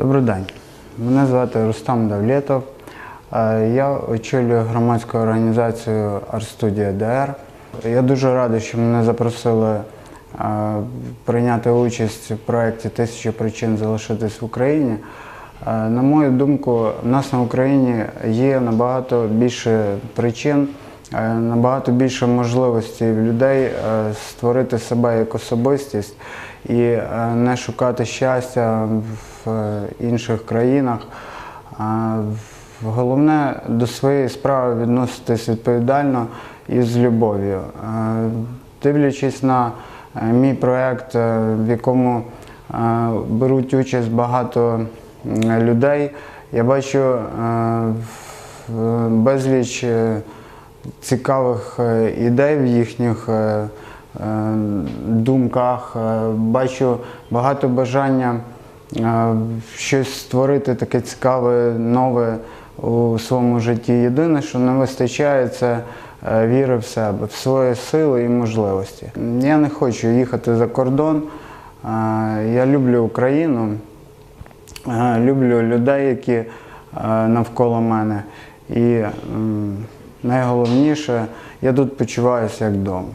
Добрий день. Мене звати Рустам Давлєтов. Е, Я очолюю громадську організацію Арстудія ДР. Я дуже радий, що мене запросили е, прийняти участь в проєкті Тисяча причин залишитись в Україні. Е, На мою думку, в нас на Україні є набагато більше причин, набагато більше можливостей в людей е, створити себе як особистість і е, не шукати щастя в е, інших країнах. Головне до своєї справи відноситись відповідально і з любов'ю. Е, Дивлячись на е, мій проєкт, е, в якому е, беруть участь багато людей, я бачу е, безліч е, цікавих е, ідей в їхніх е, е, думках, бачу багато бажання щось створити таке цікаве, нове у своєму житті. Єдине, що не вистачає, це віри в себе, в свої сили і можливості. Я не хочу їхати за кордон. Я люблю Україну, люблю людей, які навколо мене. І найголовніше, я тут почуваюся як вдома.